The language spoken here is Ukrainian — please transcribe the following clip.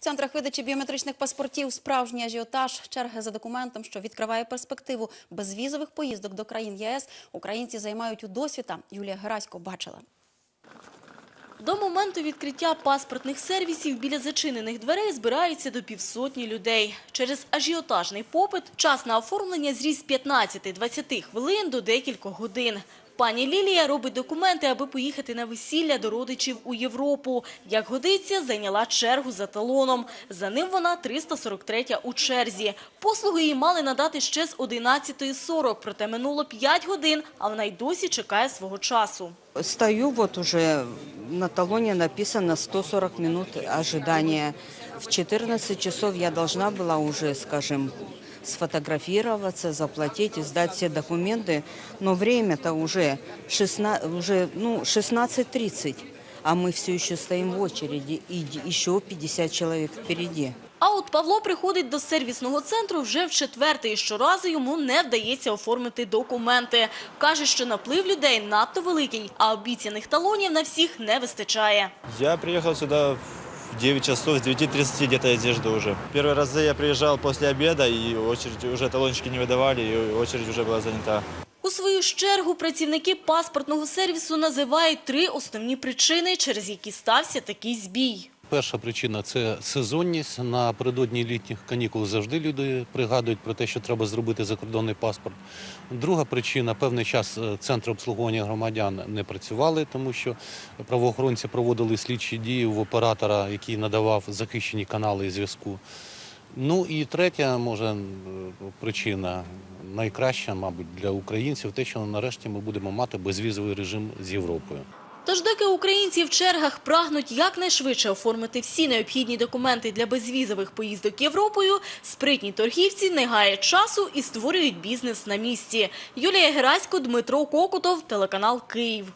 В центрах видачі біометричних паспортів справжній ажіотаж, черги за документом, що відкриває перспективу безвізових поїздок до країн ЄС. Українці займають у досвіта. Юлія Герасько бачила. До моменту відкриття паспортних сервісів біля зачинених дверей збирається до півсотні людей. Через ажіотажний попит час на оформлення зріс з 15-20 хвилин до декількох годин. Пані Лілія робить документи, аби поїхати на весілля до родичів у Європу. Як годиться, зайняла чергу за талоном. За ним вона 343 у черзі. Послуги їй мали надати ще з 11.40, проте минуло 5 годин, а вона й досі чекає свого часу. Стою, вот уже на талоне написано 140 минут ожидания. В 14 часов я должна была уже, скажем, сфотографироваться, заплатить и сдать все документы. Но время-то уже, 16, уже ну, 16.30, а мы все еще стоим в очереди, и еще 50 человек впереди. А от Павло приходить до сервісного центру вже в четвертий. Щоразу йому не вдається оформити документи. Каже, що наплив людей надто великий, а обіцяних талонів на всіх не вистачає. Я приехал сюда в 9 часов, с 9.30 где-то я здесь жду уже. Первый раз я приезжал после обеда, и очередь уже талончики не выдавали, и очередь уже была занята. У свою ж чергу працівники паспортного сервісу називають три основні причини, через які стався такий збій. Перша причина це сезонність. Напередодні літніх канікул завжди люди пригадують про те, що треба зробити закордонний паспорт. Друга причина певний час е, центри обслуговування громадян не працювали, тому що правоохоронці проводили слідчі дії в оператора, який надавав захищені канали зв'язку. Ну і третя, може, причина найкраща, мабуть, для українців, те, що нарешті ми будемо мати безвізовий режим з Європою. Тож доки українці в чергах прагнуть якнайшвидше оформити всі необхідні документи для безвізових поїздок Європою, спритні торгівці не гаять часу і створюють бізнес на місці. Юлія Герасько, Дмитро Кокутов, телеканал Київ.